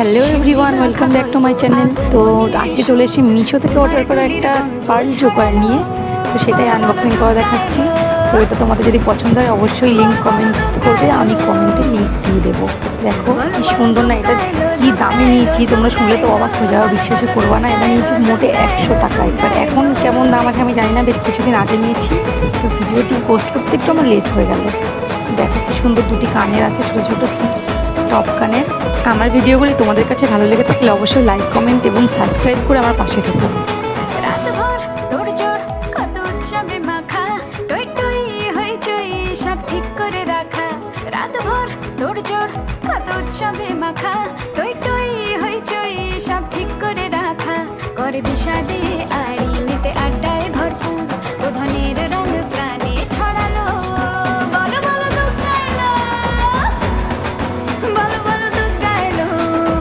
Hello everyone welcome back to my channel তো আজকে চলে এসেছি মিশো থেকে অর্ডার করা একটা পার্ল জোকার নিয়ে। তো সেটাই আনবক্সিং করা দেখাচ্ছি। তো এটা তোমাদের যদি পছন্দ হয় অবশ্যই লিঙ্ক কমেন্ট করবে, আমি কমেন্টে লিঙ্ক দিয়ে দেবো। দেখো কি সুন্দর না, এটা কি দামে নিয়েছি, তোমরা শুনলে তো অবাক হয়ে যাও বিশ্বাসে করবা না, এটা নিয়েছি মোটে একশো টাকা। এবার এখন কেমন দাম আছে আমি জানি না, বেশ কিছুদিন আগে নিয়েছি। তো ভিডিওটি পোস্ট করতে একটু আমার লেট হয়ে গেল। দেখো কি সুন্দর দুটি কানের আছে, ছোটো ছোটো। টপ কানের আমার ভিডিওগুলি তোমাদের কাছে ভালো লেগে থাকলে অবশ্যই লাইক কমেন্ট এবং সাবস্ক্রাইব করে আমার পাশে থেকো। সব মাখা। টই টই হইচই সব ঠিক করে রাখা। করে বিষাদে আড়ি